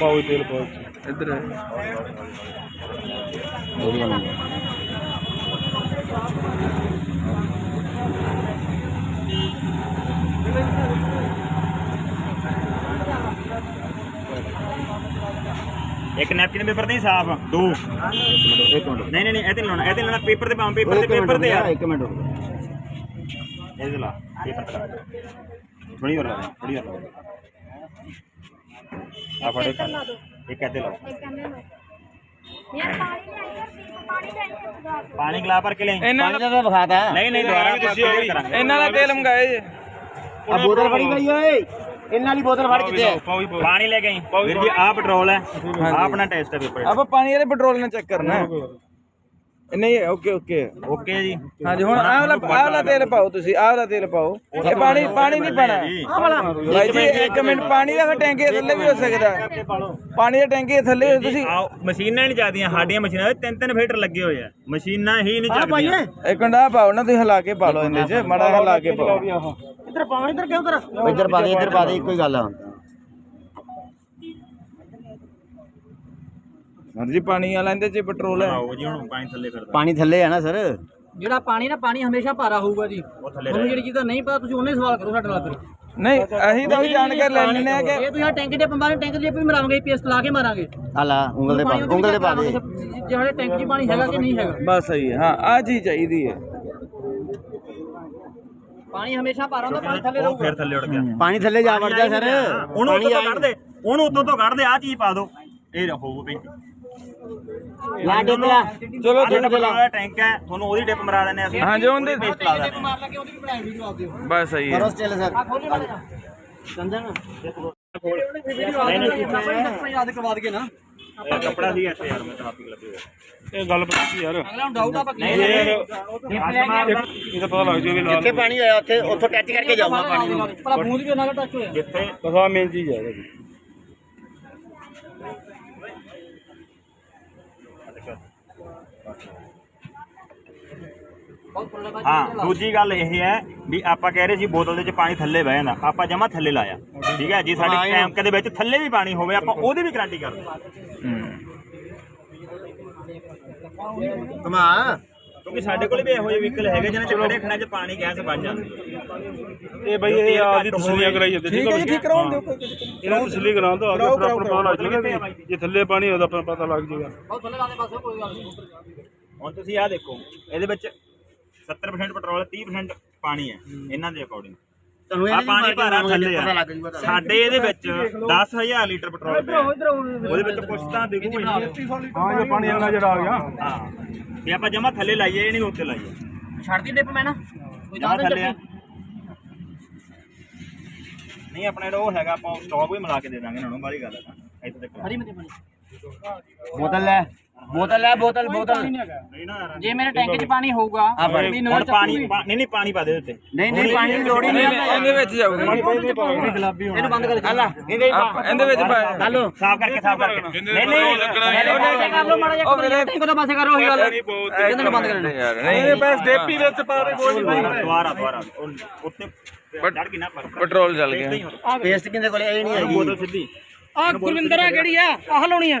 ਪਾਓ ਤੇਲ ਪਾਓ ਇੱਧਰ ਆ। ਇੱਕ ਨੈਪਕਿਨ ਪੇਪਰ ਤੇ ਹੀ ਸਾਫ਼ ਦੋ। ਇੱਕ ਮਿੰਟ ਨਹੀਂ ਨਹੀਂ ਨਹੀਂ ਇਹ ਤੇ ਲਾਉਣਾ ਇਹ ਤੇ ਲਾਉਣਾ ਪੇਪਰ ਤੇ ਪਾਉਂ ਪੇਪਰ ਤੇ ਪੇਪਰ ਤੇ ਯਾਰ ਇੱਕ ਮਿੰਟ ਇਹ ਲਾ ਪੇਪਰ ਤੇ ਲਾ। ਥੋੜੀ ਹੋਰ ਲਾ ਥੋੜੀ ਹੋਰ ਲਾ। ਆ ਫੜੋ ਇੱਕ ਇੱਕ ਇੱਥੇ ਲਾਓ। ਪਾਣੀ ਗਲਾ ਭਰ ਕੇ ਲੈ ਇਹਨਾਂ ਪਾਣੀ ਦਾ ਦਾ ਤਾਂ ਵਿਖਾਤਾ। ਨਹੀਂ ਨਹੀਂ ਦੁਬਾਰਾ ਆਪਾਂ clear ਕਰਾਂਗੇ। ਇਹਨਾਂ ਦਾ ਤੇਲ ਮੰਗਾਏ ਜੇ। ਆ ਬੋਤਲ ਫੜੀ ਗਈ ਓਏ। ਇਹਨਾਂ ਵਾਲੀ ਬੋਤਲ ਫੜ ਕਿੱਥੇ ਹੈ ਪਾਣੀ ਲੈ ਆਈ। ਵੀਰ ਜੀ ਆਹ ਪੈਟਰੋਲ ਹੈ। ਆਪਣਾ ਟੈਸਟ ਹੈ ਪੇਪਰ ਆਪਾਂ ਪਾਣੀ ਵਾਲੇ ਪੈਟਰੋਲ ਨਾਲ ਚੈੱਕ ਕਰਨਾ ਹੈ। ਨਹੀਂ ਓਕੇ ਓਕੇ ਓਕੇ ਜੀ। ਹਾਂਜੀ ਹੁਣ ਆਹ ਵਾਲਾ ਆਹ ਵਾਲਾ ਤੇਲ ਪਾਓ ਤੁਸੀਂ ਆਹ ਵਾਲਾ ਤੇਲ ਪਾਓ। ਇਹ ਪਾਣੀ ਪਾਣੀ ਨਹੀਂ ਪਾਣਾ। ਭਾਈ ਜੀ ਇੱਕ ਮਿੰਟ ਪਾਣੀ ਦਾ ਟੈਂਕੀ ਥੱਲੇ ਵੀ ਹੋ ਸਕਦਾ। ਪਾਣੀ ਦੇ ਟੈਂਕੀ ਥੱਲੇ ਤੁਸੀਂ ਆਓ ਮਸ਼ੀਨਾਂ ਹੀ ਨਹੀਂ ਚੱਲਦੀਆਂ ਸਾਡੀਆਂ ਮਸ਼ੀਨਾਂ ਦੇ ਤਿੰਨ ਤਿੰਨ ਫੀਟਰ ਲੱਗੇ ਹੋਏ ਆ। ਮਸ਼ੀਨਾਂ ਹੀ ਨਹੀਂ ਚੱਲਦੀਆਂ। ਇੱਕ ਆਹ ਪਾਓ ਨਾ ਤੁਸੀਂ ਹਿਲਾ ਕੇ ਪਾ ਲਓ ਇਹਦੇ 'ਚ। ਮਾੜਾ ਹਿਲਾ ਕੇ ਪਾਓ। ਇੱਧਰ ਪਾ ਦੇ ਇੱਧਰ ਪਾ ਦੇ ਇੱਕੋ ਹੀ ਗੱਲ ਆ। ਸਰ ਜੀ ਪਾਣੀ ਵਾਲਾ ਇਹਦੇ 'ਚ ਪੈਟਰੋਲ ਹੈ। ਆਓ ਜੀ ਹੁਣ ਪਾਣੀ ਥੱਲੇ ਫਿਰਦਾ। ਪਾਣੀ ਥੱਲੇ ਆ ਨਾ ਸਰ। ਜਿਹੜਾ ਪਾਣੀ ਨਾ ਪਾਣੀ ਹਮੇਸ਼ਾ ਭਾਰਾ ਹੋਊਗਾ ਜੀ। ਉਹ ਥੱਲੇ ਤੁਹਾਨੂੰ ਜਿਹੜੀ ਚੀਜ਼ ਦਾ ਨਹੀਂ ਪਤਾ ਤੁਸੀਂ ਉਹਨੇ ਸਵਾਲ ਕਰੋ ਸਾਡੇ ਨਾਲ ਫਿਰ। ਨਹੀਂ ਅਸੀਂ ਤਾਂ ਉਹੀ ਜਾਣਕਾਰੀ ਲੈ ਲੈਣੇ ਆ ਕਿ ਇਹ ਤੁਸੀਂ ਆ ਟੈਂਕ ਦੇ ਪੰਬਾਰੇ ਟੈਂਕ ਦੇ ਵੀ ਮਰਾਵਾਂਗੇ ਪੇਸਟ ਲਾ ਕੇ ਮਾਰਾਂਗੇ। ਆ ਲਾ ਉਂਗਲ ਦੇ ਪਾ ਪਾਣੀ ਉਂਗਲ ਦੇ ਪਾ ਦੇ। ਜਿਹੜੇ ਟੈਂਕ 'ਚ ਪਾਣੀ ਹੈਗਾ ਕਿ ਨਹੀਂ ਹੈਗਾ। ਬਸ ਸਹੀ ਹੈ ਹਾਂ ਆਹ ਚੀਜ਼ ਚਾਹੀਦੀ ਹੈ। ਪਾਣੀ ਹਮੇਸ਼ਾ ਭਾਰਾ ਹੁੰਦਾ ਪਾਣੀ ਥੱਲੇ ਰਹੂਗਾ। ਫਿਰ ਥੱਲੇ ਉੜ ਗਿਆ। ਪਾਣੀ ਥੱਲੇ ਜਾ ਵੜਦਾ ਸਰ। ਉਹਨੂੰ ਉੱਤੋਂ ਤੋਂ ਕੱਢ ਦੇ ਉਹਨੂੰ ਉੱਤੋਂ ਤੋਂ ਕੱਢ ਦੇ ਆ ਚੀਜ਼ ਪਾ ਦੋ ਇਹ ਰਹੋ ਪਿੰਕ ਲਾ ਡਿੱਗ ਲਾ ਚਲੋ ਜਿਹੜਾ ਬਲਾ ਟੈਂਕ ਹੈ ਤੁਹਾਨੂੰ ਉਹਦੀ ਡਿਪ ਮਰਾ ਦਿੰਦੇ ਅਸੀਂ। ਹਾਂ ਜੋ ਉਹਦੇ ਪੇਸਟ ਲਾ ਦਿੰਦੇ ਮਾਰ ਲਾ ਕੇ ਉਹਦੀ ਵੀ ਬਣਾਈ ਵੀਡੀਓ ਆਪਦੀ ਬਸ ਸਹੀ ਹੈ ਕਰੋ ਸਟੇਲ ਸਰ ਯਾਦ ਕਰਵਾ ਦਈਏ ਨਾ। ਕੱਪੜਾ ਸੀ ਇੱਥੇ ਯਾਰ ਮੈਂ ਤਾਂ ਆਪ ਹੀ ਹੋਇਆ। ਇਹ ਗੱਲ ਪਤਾ ਕੀ ਯਾਰ। ਅਗਲਾ ਨੂੰ ਡਾਊਟ ਆ ਬਾਕੀ। ਨਹੀਂ ਇਹਦਾ ਪਤਾ ਲੱਗ ਜਾਊ ਵੀ ਲਾਲ ਜਿੱਥੇ ਪਾਣੀ ਹੋਇਆ ਉੱਥੇ ਉੱਥੋਂ ਟੱਚ ਕਰਕੇ ਜਾਊਗਾ ਪਾਣੀ ਨੂੰ। ਭਲਾ ਬੂੰਦ ਵੀ ਉਹਨਾਂ ਦਾ ਟੱਚ ਹੋਇਆ? ਜਿੱਥੇ ਕਸਾ ਮੇਨ ਚੀਜ਼ ਹੈ ਇਹਦੀ ਬਹੁਤ ਥੋੜਾ ਬਾਅਦ ਹਾਂ ਦੂਜੀ ਗੱਲ ਇਹ ਹੈ ਵੀ ਆਪਾਂ ਕਹਿ ਰਹੇ ਸੀ ਬੋਤਲ ਦੇ ਵਿੱਚ ਪਾਣੀ ਥੱਲੇ ਬਹਿ ਜਾਂਦਾ। ਆਪਾਂ ਜਮਾ ਥੱਲੇ ਲਾਇਆ। ਠੀਕ ਹੈ ਜੇ ਸਾਡੇ ਟੈਂਕ ਦੇ ਵਿੱਚ ਥੱਲੇ ਵੀ ਪਾਣੀ ਹੋਵੇ ਆਪਾਂ ਉਹਦੀ ਵੀ ਗਾਰੰਟੀ ਕਰਦੇ ਕਮਾ। ਕਿਉਂਕਿ ਸਾਡੇ ਕੋਲ ਵੀ ਇਹੋ ਜਿਹੇ ਵਹੀਕਲ ਹੈਗੇ ਜਿਹਨਾਂ ਚ ਖੜੇ ਖੜੇ ਚ ਪਾਣੀ ਗੈਸ ਬਣ ਜਾਂਦੀ। ਹੈ ਇਹ ਬਈ ਇਹ ਆਪਦੀ ਤਸਲੀਆਂ ਕਰਾਈ ਜਾਂਦੇ ਠੀਕ ਹੈ ਜੀ ਠੀਕ ਕਰਾਉਣ ਦਿਓ ਕੋਈ ਇਹਨਾਂ ਨੂੰ ਤਸਲੀ ਕਰਾਉਣ ਤੋਂ ਅੱਗੇ ਆਪਣਾ ਪਤਾ ਲੱਗ ਜਾਏਗਾ ਜੇ ਥੱਲੇ ਪਾਣੀ ਹੋਦਾ ਆਪਣਾ ਪਤਾ ਲੱਗ ਜਾਏਗਾ ਬਹੁਤ ਥੱਲੇ ਲਾਦੇ ਪਾਸੇ ਕੋਈ ਗੱਲ ਨਹੀਂ ਹੁਣ ਤੁਸੀਂ ਆਹ ਦੇਖੋ। ਇਹਦੇ ਵਿੱਚ 70% ਪੈਟਰੋਲ 30% ਪਾਣੀ ਹੈ ਇਹਨਾਂ ਦੇ ਅਕੋਰਡਿੰਗ ਤੁਹਾਨੂੰ ਆ ਇਹ ਪਾਣੀ ਭਾਰਾ ਥੱਲੇ ਆ। ਸਾਡੇ ਇਹਦੇ ਵਿੱਚ 10000 ਲੀਟਰ ਪੈਟਰੋਲ ਪਿਆ ਉਹਦੇ ਵਿੱਚ ਕੁਛ ਤਾਂ ਦਿਖੂ ਹੀ ਨਹੀਂ ਹਾਂ ਜੇ ਪਾਣੀ ਇੰਨਾ ਜਿਹੜਾ ਆ ਗਿਆ। ਹਾਂ। ਤੇ ਆਪਾਂ ਜਮਾ ਥੱਲੇ ਲਾਈਏ ਇਹ ਨਹੀਂ ਉੱਤੇ ਲਾਈਏ। ਛੱਡਦੀ ਡਿੱਪ ਮੈਂ ਨਾ। ਥੱਲੇ ਆ। ਨਹੀਂ ਆਪਣਾ ਉਹ ਹੈਗਾ ਆਪਾਂ ਸਟਾਕ ਵੀ ਮਿਲਾ ਕੇ ਦੇ ਦਾਂਗੇ ਇਹਨਾਂ ਨੂੰ ਬਾਹਲੀ ਗੱਲ ਹੈ ਇੱਥੇ ਤੱਕ ਹਰੀ ਮਤੀ ਪਾਣੀ। ਬੋਤਲ ਲੈ। ਬੋਤਲ ਲੈ ਬੋਤਲ ਬੋਤਲ। ਨਹੀਂ ਨਾ ਯਾਰ ਜੇ ਮੇਰੇ ਟੈਂਕ 'ਚ ਪਾਣੀ ਹੋਊਗਾ। ਵੀ ਹੁਣ ਨਜ਼ਰ ਪਾਣੀ ਪਾ- ਨਹੀਂ ਨਹੀਂ ਪਾਣੀ ਪਾ ਦੇ ਉੱਤੇ। ਨਹੀਂ ਨਹੀਂ ਪਾਣੀ ਦੀ ਲੋੜ ਹੀ ਨਹੀਂ ਇਹਦੇ ਇਹਦੇ ਵਿੱਚ ਜਾਊਗੀ ਇਹਨੂੰ ਬੰਦ ਕਰ ਹਲਾ। ਇਹਦੇ ਆਪਾਂ ਇਹਦੇ ਵਿੱਚ ਪਾਇਆ ਹਲੋ ਸਾਫ਼ ਕਰਕੇ ਸਾਫ਼ ਕਰਕੇ। ਨਹੀਂ ਨਹੀਂ। ਕਰ ਲਓ ਮਾੜਾ ਜਿਹਾ ਉਹ ਵੀਰੇ ਟੈਂਕ ਤੋਂ ਪਾਸੇ ਕਰੋ ਉਹੀ ਗੱਲ। ਇਹਦੇ ਨੂੰ ਬੰਦ ਕਰ ਲੈਣਾ। ਯਾਰ ਨਹੀਂ ਬਸ ਡੇਪੀ ਵਿੱਚ ਪਾ ਦੇ ਕੋਈ ਨਹੀਂ ਦੁਬਾਰਾ ਦੁਬਾਰਾ। ਉਹ ਉੱਤੇ ਚੜ ਗਈ ਨਾ ਪਰ ਪੈਟਰੋਲ ਚੱਲ ਗਿਆ। ਪੇਸਟ ਕਿੰਦੇ ਕੋਲੇ ਇਹ ਨਹੀਂ ਹੈਗੀ। ਬੋਤਲ ਸਿੱਧੀ। ਆ ਗੁਰਵਿੰਦਰ ਆ ਕਿਹੜੀ ਆ? ਆਹ ਲਾਉਣੀ ਆ।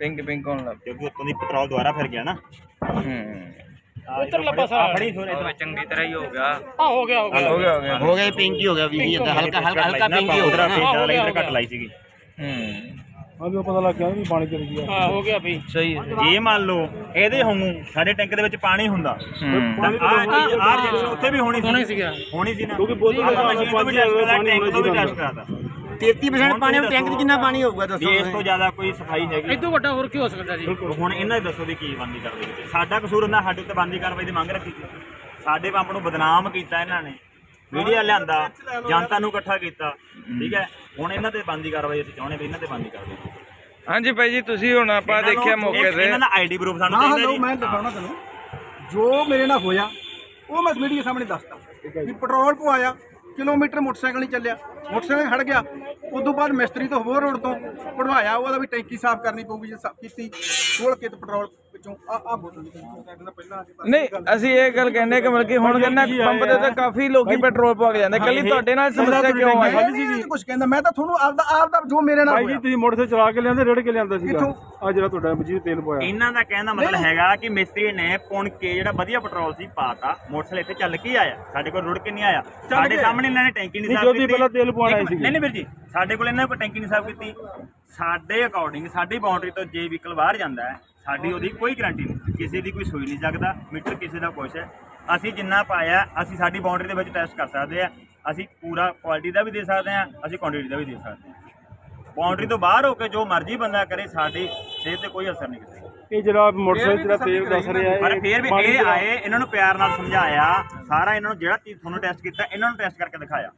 ਤਾਂ ਹੋ ਹੈ ਆ ਹੈ ਪਿੰਕ ਪਿੰਕ ਹੋਣ ਲੱਗ ਕਿਉਂਕਿ ਉੱਤੋਂ ਦੀ ਪੈਟਰੋਲ ਦੁਬਾਰਾ ਫਿਰ ਗਿਆ ਨਾ। ਹੂੰ। ਉਤਰਲਾ ਪਾਸਾ। ਫੜੀ ਥੋੜੇ ਚੰਗੀ ਤਰ੍ਹਾਂ ਹੀ ਹੋ ਗਿਆ। ਆ ਹੋ ਗਿਆ ਹੋ ਗਿਆ। ਹੋ ਗਿਆ ਹੋ ਗਿਆ। ਹੋ ਗਿਆ ਪਿੰਕ ਹੀ ਹੋ ਗਿਆ ਵੀ ਇਹ ਹਲਕਾ ਹਲਕਾ ਹਲਕਾ ਪਿੰਕ ਹੀ ਹੋ ਗਿਆ ਨਾ। ਲੀਟਰ ਘੱਟ ਲਾਈ ਸੀਗੀ। ਹੂੰ। ਹਾਂ ਵੀ ਪਤਾ ਲੱਗ ਗਿਆ ਵੀ ਪਾਣੀ ਚਲ ਗਿਆ। ਆ ਹੋ ਗਿਆ ਬਈ ਸਹੀ ਹੈ। ਜੇ ਮੰਨ ਲਓ ਇਹਦੇ ਹੋਊ ਸਾਡੇ ਟੈਂਕ ਦੇ ਵਿੱਚ ਪਾਣੀ ਹੁੰਦਾ ਹੂੰ। ਤਾਂ ਆਹ ਰਿਐਕਸ਼ਨ ਉੱਥੇ ਵੀ ਹੋਣੀ ਸੀ। ਹੋਣੀ ਸੀ ਨਾ। ਕਿਉਂਕਿ ਬੋਤਲ ਦਾ ਮਸ਼ੀਨ ਤੋਂ ਵੀ ਟੈਸਟ ਟੈਂਕ ਤੋਂ ਵੀ ਟੈਸਟ ਕਰਾਤਾ। 33% ਪਾਣੀ ਵਿੱਚ ਟੈਂਕ 'ਚ ਕਿੰਨਾ ਪਾਣੀ ਹੋਊਗਾ ਵੀ ਦੱਸੋ ਇਸ ਤੋਂ ਜ਼ਿਆਦਾ ਕੋਈ ਸਫ਼ਾਈ ਹੈਗੀ। ਇਦੋਂ ਵੱਡਾ ਹੋਰ ਕੀ ਹੋ ਸਕਦਾ ਜੀ? ਹੁਣ ਇਹਨਾਂ ਦੇ ਦੱਸੋ ਵੀ ਕੀ ਬੰਦੀ ਕਰਦੇ ਵਿੱਚ। ਸਾਡਾ ਕਸੂਰ ਹੁੰਦਾ ਸਾਡੇ ਉੱਤੇ ਬੰਦੀ ਕਾਰਵਾਈ ਦੀ ਮੰਗ ਰੱਖੀ ਸੀ। ਸਾਡੇ ਪੰਪ ਨੂੰ ਬਦਨਾਮ ਕੀਤਾ ਇਹਨਾਂ ਨੇ। ਮੀਡੀਆ ਲਿਆਂਦਾ ਜਨਤਾ ਨੂੰ ਇਕੱਠਾ ਕੀਤਾ। ਠੀਕ ਹੈ? ਹੁਣ ਇਹਨਾਂ ਤੇ ਬੰਦੀ ਕਾਰਵਾਈ ਅਸੀਂ ਚਾਹੁੰਦੇ ਵੀ ਇਹਨਾਂ ਤੇ ਬੰਦੀ ਕਾਰਵਾਈ ਹਾਂਜੀ ਭਾਈ ਜੀ ਤੁਸੀਂ ਹੁਣ ਆਪਾਂ ਇਹਨਾਂ ਨੂੰ- ਦੇਖਿਆ ਮੌਕੇ ਤੇ। ਇਹਨਾਂ ਦਾ ਆਈਡੀ ਪ੍ਰੂਫ ਸਾਨੂੰ ਹਾਂ ਚਾਹੀਦਾ ਜੀ। ਮੈਂ ਦਿਖਾਉਣਾ ਤੈਨੂੰ ਜੋ ਮੇਰੇ ਨਾਲ ਹੋਇਆ ਉਹ ਮੈਂ ਮੀਡੀਆ ਸਾਹਮਣੇ ਦੱਸਦਾ ਵੀ ਪੈਟਰੋਲ ਪਵਾਇਆ ਕਿਲੋਮੀਟਰ ਮੋਟਰਸਾਈਕਲ ਨਹੀਂ ਚੱਲਿਆ। ਮੋਟਰਸਾਈਕਲ ਖੜ ਗਿਆ। ਉਦੋਂ ਬਾਅਦ ਮਿਸਤਰੀ ਤੋਂ ਹੋਰ ਰੋਡ ਤੋਂ ਕਢਵਾਇਆ। ਉਹਦਾ ਵੀ ਟੈਂਕੀ ਸਾਫ਼ ਕਰਨੀ ਪਊਗੀ ਜੇ ਸਾਫ਼ ਕੀਤੀ। ਖੋਲ ਕੇ ਤੇ ਪੈਟਰੋਲ ਵਿੱਚੋਂ ਆ ਆ ਬੋਤਲ ਨਿਕਲੀ। ਕਹਿੰਦਾ ਪਹਿਲਾਂ ਨਹੀਂ ਅਸੀਂ ਇਹ ਗੱਲ ਕਹਿੰਦੇ ਕਿ ਮਤਲਬ ਕਿ ਹੁਣ ਕਹਿੰਦਾ ਪੰਪ ਦੇ ਉੱਤੇ ਕਾਫੀ ਲੋਕੀ ਪੈਟਰੋਲ ਪਵਾ ਕੇ ਜਾਂਦੇ। ਕੱਲੀ ਤੁਹਾਡੇ ਨਾਲ ਸਮੱਸਿਆ ਕਿਉਂ ਆਈ? ਕੁਝ ਕਹਿੰਦਾ ਮੈਂ ਤਾਂ ਤੁਹਾਨੂੰ ਆਪਦਾ ਆਪਦਾ ਜੋ ਮੇਰੇ ਨਾਲ ਭਾਈ ਜੀ ਤੁਸੀਂ ਮੋਟਰਸਾਈਕਲ ਚਲਾ ਕੇ ਲਿਆਂਦੇ ਰੇੜ ਕੇ ਲਿਆਂਦਾ ਸੀਗਾ। ਕਿੱਥੋਂ? ਆ ਜਿਹੜਾ ਤੁਹਾਡਾ ਮਜੀਦ ਤੇਲ ਪਾਇਆ। ਇਹਨਾਂ ਦਾ ਕਹਿਣ ਦਾ ਮਤਲਬ ਹੈਗਾ ਕਿ ਮਿਸਤਰੀ ਨੇ ਪੁਣ ਕੇ ਜਿਹੜਾ ਵਧੀਆ ਪੈਟਰੋਲ ਸੀ ਪਾਤਾ ਮੋਟਰਸਾਈਕਲ ਇੱਥੇ ਚੱਲ ਕੇ ਆਇਆ। ਸਾਡੇ ਕੋਲ ਰੁੜ ਕੇ ਨਹੀਂ ਆਇਆ। ਸਾਡੇ ਸਾਹਮਣੇ ਇਹਨਾਂ ਨੇ ਟੈਂਕੀ ਨਹੀਂ ਸਾਫ਼ ਜੋ ਕੀਤੀ। ਪਹਿਲਾਂ ਤੇਲ ਮਿੰਟ, ਸੀਗੇ। ਨਹੀਂ ਨਹੀਂ ਵੀਰ ਜੀ ਸਾਡੇ ਕੋਲ ਇਹਨਾਂ ਨੇ ਕੋਈ ਟੈਂਕੀ ਨਹੀਂ ਸਾਫ਼ ਕੀਤੀ। ਸਾਡੇ ਅਕੋਰਡਿੰਗ ਸਾਡੀ ਬਾਉਂਡਰੀ ਤੋਂ ਜੇ ਵਹੀਕਲ ਬਾਹਰ ਜਾਂਦਾ ਹੈ ਸਾਡੀ ਉਹਦੀ ਕੋਈ ਗਾਰੰਟੀ ਨਹੀਂ। ਕਿਸੇ ਦੀ ਕੋਈ ਸੂਈ ਨਹੀਂ ਜਗਦਾ ਮੀਟਰ ਕਿਸੇ ਦਾ ਕੁਛ ਹੈ। ਅਸੀਂ ਜਿੰਨਾ ਪਾਇਆ ਅਸੀਂ ਸਾਡੀ ਬਾਉਂਡਰੀ ਦੇ ਵਿੱਚ ਟੈਸਟ ਕਰ ਸਕਦੇ ਆ ਅਸੀਂ ਪੂਰਾ ਕੁਆਲਿਟੀ ਦਾ ਵੀ ਦੇ ਸਕਦੇ ਆ ਅਸੀਂ ਕੁਆਂਟੀਟੀ ਦਾ ਵੀ ਦੇ ਸਕਦੇ ਆ ਬਾਉਂਡਰੀ ਤੋਂ ਬਾਹਰ ਹੋ ਕੇ ਜੋ ਮਰਜ਼ੀ ਬੰਦਾ ਕਰੇ ਸਾਡੀ ਸਿਹਤ ਤੇ ਕੋਈ ਅਸਰ ਨਹੀਂ ਕਰੇਗਾ ਇਹ ਜਿਹੜਾ ਮੋਟਰਸਾਈਕਲ ਜਿਹੜਾ ਤੇਲ ਦੱਸ ਰਿਹਾ ਹੈ ਪਰ ਫਿਰ ਵੀ ਪਾਣੀ ਇਹ ਆਏ ਇਹਨਾਂ ਨੂੰ ਪਿਆਰ ਨਾਲ ਸਮਝਾਇਆ ਸਾਰਾ ਇਹਨਾਂ ਨੂੰ ਜਿਹੜਾ ਚੀਜ਼ ਤੁਹਾਨੂੰ ਟੈਸਟ ਕੀਤਾ ਇਹਨਾਂ ਨੂੰ ਟੈਸਟ ਕਰਕੇ ਦਿਖਾਇਆ।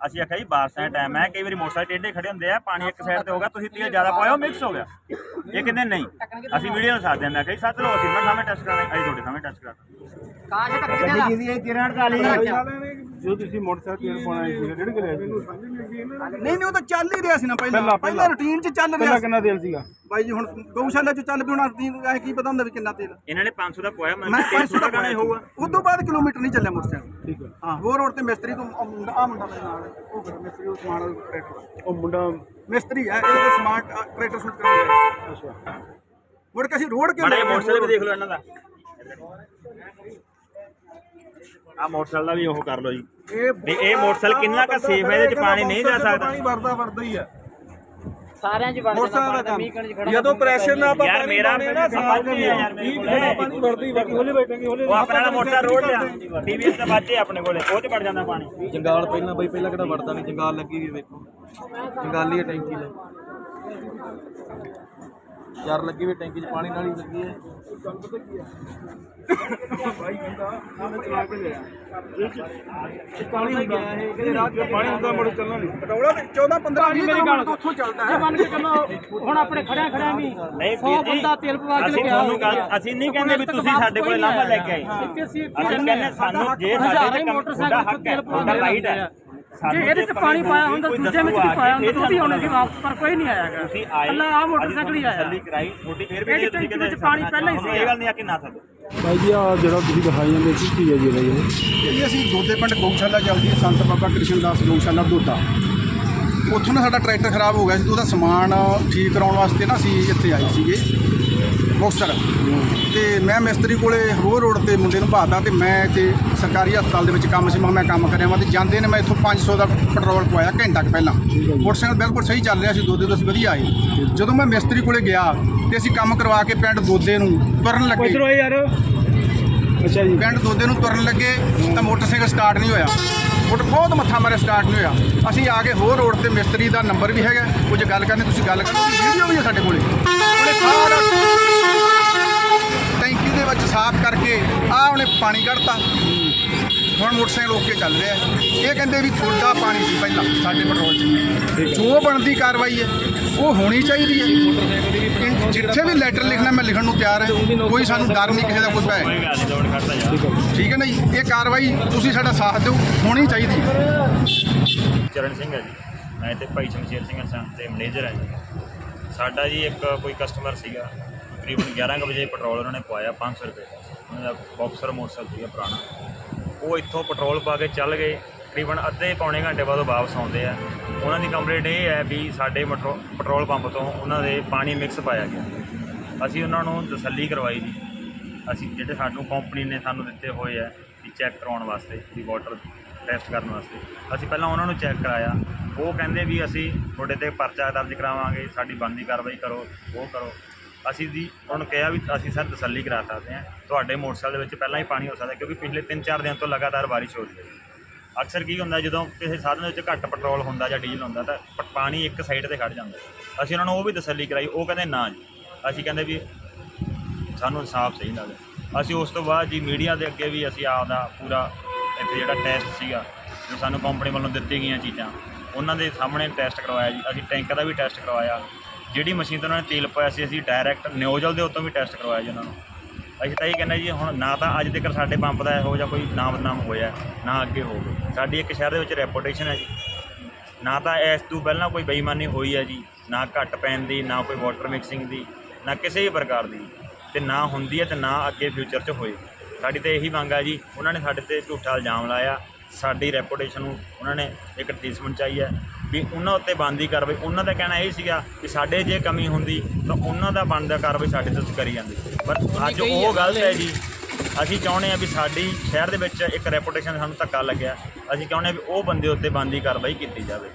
ਅਸੀਂ ਆਖਿਆ ਜੀ ਬਾਰਸਾਂ ਦਾ ਟਾਈਮ ਹੈ ਕਈ ਵਾਰੀ ਮੋਟਰਸਾਈਕਲ ਟੇਢੇ ਖੜੇ ਹੁੰਦੇ ਆ ਪਾਣੀ ਇੱਕ ਸਾਈਡ ਤੇ ਹੋ ਗਿਆ ਤੁਸੀਂ ਤੇਲ ਜ਼ਿਆਦਾ ਪਾਇਆ ਮਿਕਸ ਹੋ ਗਿਆ। ਇਹ ਕਹਿੰਦੇ ਨਹੀਂ ਅਸੀਂ ਵੀਡੀਓ ਨੂੰ ਸਾਥ ਦਿੰਦੇ ਆ ਕਿ ਸੱਤ ਲੋ ਅਸੀਂ ਮੈਂ ਸਾਹਮਣੇ ਟੈਸਟ ਕਰਾਂਗੇ ਅਸੀਂ ਤੁਹਾਡੇ ਸਾਹਮਣੇ ਟੈਸਟ ਕਰਾਂਗੇ ਜੋ ਤੁਸੀਂ ਮੋਟਰਸਾਈਕਲ ਪਾਉਣਾ ਨਹੀਂ ਨਹੀਂ ਉਹ ਤਾਂ ਚੱਲ ਹੀ ਰਿਹਾ ਸੀ ਨਾ ਪਹਿਲਾਂ। ਪਹਿਲਾਂ- ਰੂਟੀਨ 'ਚ ਚੱਲ ਰਿਹਾ ਪਹਿਲਾਂ ਸੀ। ਕਿੰਨਾ ਤੇਲ ਸੀਗਾ? ਬਾਈ ਜੀ ਹੁਣ ਗਊਸ਼ਾਲਾ 'ਚ ਚੱਲ ਹੁਣ ਰੂਟੀਨ ਐ ਕੀ ਪਤਾ ਹੁੰਦਾ ਵੀ ਕਿੰਨਾ ਤੇਲ। ਇਹਨਾਂ ਨੇ 500 ਦਾ ਪਾਇਆ ਮੈਂ ਮੈਂ ਤੇਲ 500 ਦਾ ਗਾਣਾ ਹੋਊਗਾ ਉਸ ਤੋਂ ਬਾਅਦ ਕਿਲੋਮੀਟਰ ਨਹੀਂ ਚੱਲਿਆ ਮੋਟਰਸਾਈਕਲ। ਠੀਕ ਹੈ। ਹਾਂ ਹੋਰ ਰੋਡ ਤੇ ਮਿਸਤਰੀ ਤੋਂ ਆ ਮੁੰਡਾ ਮੇਰੇ ਨਾਲ। ਉਹ ਮਿਸਤਰੀ ਉਹ ਸਮਾਨ ਟਰੈਕਟਰ ਉਹ ਮੁੰਡਾ ਮਿਸਤਰੀ ਹੈ ਇਹਦੇ ਕੋਲ ਸਮਾਰਟ ਟਰੈਕਟਰ ਸ਼ੂਟ ਕਰਾਉਂਦਾ ਅੱਛਾ। ਮੁੜ ਕੇ ਅਸੀਂ ਰੋਡ ਕੇ ਮੋਟਰਸਾਈਕਲ ਵੀ ਦੇਖ ਲਓ ਇਹਨਾਂ ਦਾ। ਆ ਮੋਟਰਸਾਈਕਲ ਦਾ ਵੀ ਉਹ ਕਰ ਲਓ ਜੀ। ਇਹ ਵੀ ਇਹ ਮੋਟਰਸਾਈਕਲ ਕਿੰਨਾ ਕੁ ਸੇਫ ਹੈ? ਇਹਦੇ ਚ ਪਾਣੀ ਨਹੀਂ ਜਾ ਸਕਦਾ। ਪਾਣੀ ਵਰਦਾ ਵਰਦਾ ਹੀ ਹੈ ਸਾਰਿਆਂ 'ਚ ਵੜ ਮੋਟਰਸਾਈਕਲ ਦਾ ਕੰਮ। ਜਦੋਂ ਪ੍ਰੈਸ਼ਰ ਨਾਲ ਆਪਾਂ ਯਾਰ ਮੇਰਾ ਸਮਝ ਨਹੀਂ ਆ ਯਾਰ ਮੇਰੇ ਕੋਲ ਪਾਣੀ ਵਰਦੀ ਵਰਦੀ। ਹੋਲੇ ਬੈਠਾਂਗੇ ਹੋਲੇ ਉਹ ਆਪਣੇ ਨਾਲ ਮੋਟਰਸਾਈਕਲ ਰੋਡ ਲਿਆ। ਟੀਵੀਐਸ ਦਾ ਬਾਜੇ ਆਪਣੇ ਕੋਲੇ ਉਹ ਚ ਵੜ ਜਾਂਦਾ ਪਾਣੀ। ਜੰਗਾਲ ਪਹਿਲਾਂ ਬਈ ਪਹਿਲਾਂ ਕਿਹੜਾ ਵੜਦਾ ਨਹੀਂ? ਜੰਗਾਲ ਲੱਗੀ ਵੀ ਵੇਖੋ। ਜੰਗਾਲੀ ਹੈ ਟੈਂਕੀ ਲੈ ਚਾਰ ਲੱਗੀ ਵੀ ਟੈਂਕੀ 'ਚ ਪਾਣੀ ਨਾਲ ਹੀ ਲੱਗੀ ਹੈ। ਪਾਣੀ ਹੁੰਦਾ। ਇਹ ਰਾਤ ਜੋ ਪਾਣੀ ਹੁੰਦਾ ਮੁੜ ਚੱਲਣਾ ਨਹੀਂ। ਪਟੌੜਾ 14 15 20 ਕਿਲੋਮੀਟਰ ਉੱਥੋਂ ਚੱਲਦਾ ਹੈ। ਮੰਨ ਕੇ ਚੱਲੋ ਹੁਣ ਆਪਣੇ ਖੜਿਆ ਖੜਿਆ ਵੀ ਨਹੀਂ 100 ਵੀਰ ਜੀ ਬੰਦਾ ਤੇਲ ਪਵਾ ਕੇ ਅਸੀਂ ਲਿਆ ਤੁਹਾਨੂੰ ਗੱਲ ਅਸੀਂ ਨਹੀਂ ਕਹਿੰਦੇ ਵੀ ਤੁਸੀਂ ਸਾਡੇ ਕੋਲ ਲਾਂਭਾ ਲੈ ਕੇ ਆਏ। ਅਸੀਂ ਕਹਿੰਦੇ ਸਾਨੂੰ ਜੇ ਸਾਡੇ ਤੇ ਮੋਟਰਸਾਈਕਲ ਤੇਲ ਪਵਾ ਕੇ ਰਾਈਟ ਹੈ। ਜੇ ਇਹਦੇ ਚ ਪਾਣੀ ਪਾਇਆ ਹੁੰਦਾ ਦੂਜੇ ਵਿੱਚ ਵੀ ਪਾਇਆ ਹੁੰਦਾ ਤਾਂ ਵੀ ਆਉਣੇ ਸੀ ਵਾਪਸ ਪਰ ਕੋਈ ਨਹੀਂ ਆਇਆਗਾ ਤੁਸੀਂ ਆਏ ਅੱਲਾ ਆ ਮੋਟਰਸਾਈਕਲ ਹੀ ਆਇਆ। ਤਸੱਲੀ ਕਰਾਈ ਛੋਟੀ ਫੇਰ ਵੀ ਇਹਦੀ ਟੈਂਕੀ ਵਿੱਚ ਪਾਣੀ ਪਹਿਲਾਂ ਹੀ ਸੀ। ਇਹ ਗੱਲ ਨਹੀਂ ਆ ਕਿ ਨਾ ਸਕੋ ਭਾਈ ਜੀ ਆ ਜਿਹੜਾ ਤੁਸੀਂ ਦਿਖਾਈ ਜਾਂਦੇ ਸੀ ਕੀ ਹੈ ਜੀ ਇਹਦਾ ਜੀ? ਇਹ ਅਸੀਂ ਦੋਦੇ ਪਿੰਡ ਗਊਸ਼ਾਲਾ ਚੱਲਦੀ ਹੈ ਸੰਤ ਬਾਬਾ ਕ੍ਰਿਸ਼ਨਦਾਸ ਗਊਸ਼ਾਲਾ ਦੋਦਾ ਉੱਥੋਂ ਨਾ ਸਾਡਾ ਟਰੈਕਟਰ ਖਰਾਬ ਹੋ ਗਿਆ ਸੀ ਤੇ ਉਹਦਾ ਸਮਾਨ ਠੀਕ ਕਰਾਉਣ ਵਾਸਤੇ ਨਾ ਅਸੀਂ ਇੱਥੇ ਆਏ ਸੀਗੇ। ਮੁਕਤਸਰ। ਤੇ ਮੈਂ ਮਿਸਤਰੀ ਕੋਲੇ ਹੋਰ ਰੋਡ ਤੇ ਮੁੰਡੇ ਨੂੰ ਭਾਦਾ ਤੇ ਮੈਂ ਇੱਥੇ ਸਰਕਾਰੀ ਹਸਪਤਾਲ ਦੇ ਵਿੱਚ ਕੰਮ ਸੀ ਮੈਂ ਕੰਮ ਕਰਿਆ ਵਾਂ ਤੇ ਜਾਂਦੇ ਨੇ ਮੈਂ ਇੱਥੋਂ 500 ਦਾ ਪੈਟਰੋਲ ਪਵਾਇਆ ਘੰਟਾ ਕੁ ਪਹਿਲਾਂ। ਮੋਟਰਸਾਈਕਲ ਬਿਲਕੁਲ ਸਹੀ ਚੱਲ ਰਿਹਾ ਸੀ ਦੋਦੇ ਤੋਂ ਅਸੀਂ ਵਧੀਆ ਆਏ ਜਦੋਂ ਮੈਂ ਮਿਸਤਰੀ ਕੋਲੇ ਗਿਆ ਤੇ ਅਸੀਂ ਕੰਮ ਕਰਵਾ ਕੇ ਪਿੰਡ ਦੋਦੇ ਨੂੰ ਤੁਰਨ ਲੱਗੇ। ਆਏ ਯਾਰ। ਅੱਛਾ ਜੀ। ਪਿੰਡ ਦੋਦੇ ਨੂੰ ਤੁਰਨ ਲੱਗੇ ਤਾਂ ਮੋਟਰਸਾਈਕਲ ਸਟਾਰਟ ਨਹੀਂ ਹੋਇਆ। ਮੋਟਰ ਬਹੁਤ ਮੱਥਾ ਮਾਰਿਆ ਸਟਾਰਟ ਨਹੀਂ ਹੋਇਆ। ਅਸੀਂ ਆ ਕੇ ਹੋਰ ਰੋਡ ਤੇ ਮਿਸਤਰੀ ਦਾ ਨੰਬਰ ਵੀ ਹੈਗਾ। ਜੇ ਗੱਲ ਕਰਨੀ ਤੁਸੀਂ ਗੱਲ ਕਰੋ ਵੀਡੀਓ ਵੀ ਹੈ ਸਾਡੇ ਕੋਲੇ। ਉਹਨੇ ਸਾਰਾ ਟੈਂਕੀ ਦੇ ਵਿੱਚ ਸਾਫ਼ ਕਰਕੇ ਆ ਉਹਨੇ ਪਾਣੀ ਕੱਢਤਾ। ਹੁਣ ਮੋਟਰਸਾਈਕਲ ਓਕੇ ਚੱਲ ਰਿਹਾ। ਹੈ ਇਹ ਕਹਿੰਦੇ ਵੀ ਤੁਹਾਡਾ ਪਾਣੀ ਸੀ ਪਹਿਲਾਂ ਸਾਡੇ ਪੈਟਰੋਲ 'ਚ। ਜੋ ਬਣਦੀ ਕਾਰਵਾਈ ਹੈ ਉਹ ਹੋਣੀ ਚਾਹੀਦੀ ਹੈ। ਜਿੱਥੇ ਵੀ ਲੈਟਰ ਲਿਖਣਾ ਮੈਂ ਲਿਖਣ ਨੂੰ ਤਿਆਰ ਹਾਂ। ਕੋਈ ਸਾਨੂੰ ਡਰ ਨਹੀਂ ਕਿਸੇ ਦਾ ਹੈ ਕੋਈ ਯਾਰ ਠੀਕ ਹੈ। ਨਾ ਜੀ? ਇਹ ਕਾਰਵਾਈ ਤੁਸੀਂ ਸਾਡਾ ਸਾਥ ਦਿਓ ਹੋਣੀ ਚਾਹੀਦੀ ਹੈ। ਚਰਨ ਸਿੰਘ ਹੈ ਜੀ। ਮੈਂ ਤੇ ਭਾਈ ਸ਼ਮਸ਼ੇਰ ਸਿੰਘ ਸੰਤ ਦੇ ਮੈਨੇਜਰ ਹਾਂ ਜੀ। ਸਾਡਾ ਜੀ ਇੱਕ ਕੋਈ ਕਸਟਮਰ ਸੀਗਾ। ਤਕਰੀਬਨ 11 ਕੁ ਵਜੇ ਪੈਟਰੋਲ ਉਹਨਾਂ ਨੇ ਪਵਾਇਆ 500 ਰੁਪਏ। ਉਹਨਾਂ ਦਾ ਬਾਕਸਰ ਮੋਟਰਸਾਈਕਲ ਸੀਗਾ ਪੁਰਾਣਾ। ਉਹ ਇੱਥੋਂ ਪੈਟਰੋਲ ਪਾ ਕੇ ਚੱਲ ਗਏ। ਤਕਰੀਬਨ ਅੱਧੇ ਪੌਣੇ ਘੰਟੇ ਬਾਅਦ ਉਹ ਵਾਪਸ ਆਉਂਦੇ ਆ। ਉਹਨਾਂ ਦੀ ਕੰਪਲੇਂਟ ਇਹ ਹੈ ਵੀ ਸਾਡੇ ਮੈਟਰੋ- ਪੈਟਰੋਲ ਪੰਪ ਤੋਂ ਉਹਨਾਂ ਦੇ ਪਾਣੀ ਮਿਕਸ ਪਾਇਆ ਗਿਆ। ਅਸੀਂ ਉਹਨਾਂ ਨੂੰ ਤਸੱਲੀ ਕਰਵਾਈ ਜੀ ਅਸੀਂ ਜਿਹੜੇ ਸਾਨੂੰ ਕੰਪਨੀ ਨੇ ਸਾਨੂੰ ਦਿੱਤੇ ਹੋਏ ਆ ਵੀ ਚੈੱਕ ਕਰਾਉਣ ਵਾਸਤੇ, ਵੀ ਵਾਟਰ ਟੈਸਟ ਕਰਨ ਵਾਸਤੇ। ਅਸੀਂ ਪਹਿਲਾਂ ਉਹਨਾਂ ਨੂੰ ਚੈੱਕ ਕਰਾਇਆ। ਉਹ ਕਹਿੰਦੇ ਵੀ ਅਸੀਂ ਤੁਹਾਡੇ ਤੇ ਪਰਚਾ ਦਰਜ ਕਰਾਵਾਂਗੇ, ਸਾਡੀ ਬਣਦੀ ਕਾਰਵਾਈ ਕਰੋ, ਉਹ ਕਰੋ। ਅਸੀਂ ਜੀ ਉਹਨਾਂ ਨੂੰ ਕਿਹਾ ਵੀ ਅਸੀਂ ਸਰ ਤਸੱਲੀ ਕਰਾ ਸਕਦੇ ਹਾਂ। ਤੁਹਾਡੇ ਮੋਟਰਸਾਈਕਲ ਦੇ ਵਿੱਚ ਪਹਿਲਾਂ ਹੀ ਪਾਣੀ ਹੋ ਸਕਦਾ ਕਿਉਂਕਿ ਪਿਛਲੇ 3-4 ਦਿਨ ਤੋਂ ਲਗਾਤਾਰ ਬਾਰਿਸ਼ ਹੋ ਰਹੀ ਹੈ। ਅਕਸਰ ਕੀ ਹੁੰਦਾ, ਜਦੋਂ ਕਿਸੇ ਸਾਧਨ ਵਿੱਚ ਘੱਟ ਪੈਟਰੋਲ ਹੁੰਦਾ ਜਾਂ ਡੀਜ਼ਲ ਹੁੰਦਾ ਤਾਂ ਪ- ਪਾਣੀ ਇੱਕ ਸਾਈਡ ਤੇ ਖੜ ਜਾਂਦਾ। ਅਸੀਂ ਉਹਨਾਂ ਨੂੰ ਉਹ ਵੀ ਤਸੱਲੀ ਕਰਾਈ, ਉਹ ਕਹਿੰਦੇ ਨਾ ਜੀ। ਅਸੀਂ ਕਹਿੰਦੇ ਵੀ ਸਾਨੂੰ ਇਨਸਾਫ ਸਹੀ ਲੱਗਦਾ ਅਸੀਂ ਉਸ ਤੋਂ ਬਾਅਦ ਜੀ ਮੀਡੀਆ ਦੇ ਅੱਗੇ ਵੀ ਅਸੀਂ ਆਪਦਾ ਪੂਰਾ ਇੱਥੇ ਜਿਹੜਾ ਟੈਸਟ ਸੀਗਾ, ਜੋ ਸਾਨੂੰ ਕੰਪਨੀ ਵੱਲੋਂ ਦਿੱਤੀ ਗਈਆਂ ਚੀਜ਼ਾਂ, ਉਹਨਾਂ ਦੇ ਸਾਹਮਣੇ ਟੈਸਟ ਕਰਵਾਇਆ ਜੀ। ਅਸੀਂ ਟੈਂਕ ਦਾ ਵੀ ਟੈਸਟ ਕਰਵਾਇਆ। ਜਿਹੜੀ ਮਸ਼ੀਨ ਤੋਂ ਉਹਨਾਂ ਨੇ ਤੇਲ ਪਾਇਆ ਸੀ, ਅਸੀਂ ਡਾਇਰੈਕਟ ਨਿਓਜਲ ਦੇ ਉੱਤੋਂ ਵੀ ਟੈਸਟ ਕਰਵਾਇਆ ਜੀ ਉਹਨਾਂ ਨੂੰ। ਅਸੀਂ ਤਾਂ ਇਹ ਕਹਿੰਦੇ ਜੀ, ਹੁਣ ਨਾ ਤਾਂ ਅੱਜ ਤੱਕ ਸਾਡੇ ਪੰਪ ਦਾ ਇਹੋ ਜਿਹਾ ਕੋਈ ਨਾਮ ਬਦਨਾਮ ਹੋਇਆ, ਨਾ ਅੱਗੇ ਹੋਵੇ। ਸਾਡੀ ਇੱਕ ਸ਼ਹਿਰ ਦੇ ਵਿੱਚ ਰੈਪੂਟੇਸ਼ਨ ਹੈ ਜੀ। ਨਾ ਤਾਂ ਇਸ ਤੋਂ ਪਹਿਲਾਂ ਕੋਈ ਬੇਈਮਾਨੀ ਹੋਈ ਹੈ ਜੀ, ਨਾ ਘੱਟ ਪੈਣ ਦੀ, ਨਾ ਕੋਈ ਵਾਟਰ ਮਿਕਸਿੰਗ ਦੀ, ਨਾ ਕਿਸੇ ਵੀ ਪ੍ਰਕਾਰ ਦੀ। ਤੇ ਨਾ ਹੁੰਦੀ ਹੈ ਤੇ ਨਾ ਅੱਗੇ ਫਿਊਚਰ 'ਚ ਹੋਏ। ਸਾਡੀ ਤਾਂ ਇਹੀ ਮੰਗ ਹੈ ਜੀ, ਉਹਨਾਂ ਨੇ ਸਾਡੇ ਤੇ ਝੂਠਾ ਇਲਜ਼ਾਮ ਲਾਇਆ। ਸਾਡੀ ਰੈਪੂਟੇਸ਼ਨ ਨੂੰ ਉਹਨਾਂ ਨੇ ਇੱਕ ਟ੍ਰੀਟਮੈਂਟ ਚਾਹੀ ਹੈ। ਵੀ ਉਹਨਾਂ ਉੱਤੇ ਬਣਦੀ ਕਾਰਵਾਈ। ਉਹਨਾਂ ਦਾ ਕਹਿਣਾ ਇਹ ਸੀਗਾ ਕਿ ਸਾਡੇ ਜੇ ਕਮੀ ਹੁੰਦੀ ਤਾਂ ਉਹਨਾਂ ਦਾ ਬਣਦਾ ਕਾਰਵਾਈ ਸਾਡੇ ਤੇ ਕਰੀ ਜਾਂਦੀ। ਪਰ ਅੱਜ ਉਹ ਗਲਤ ਹੈ ਜੀ ਅਸੀਂ ਚਾਹੁੰਦੇ ਹਾਂ ਵੀ ਸਾਡੀ ਸ਼ਹਿਰ ਦੇ ਵਿੱਚ ਇੱਕ ਰੈਪੂਟੇਸ਼ਨ ਸਾਨੂੰ ਧੱਕਾ ਲੱਗਿਆ। ਅਸੀਂ ਚਾਹੁੰਦੇ ਹਾਂ ਵੀ ਉਹ ਬੰਦੇ ਉੱਤੇ ਬਣਦੀ ਕਾਰਵਾਈ ਕੀਤੀ ਜਾਵੇ।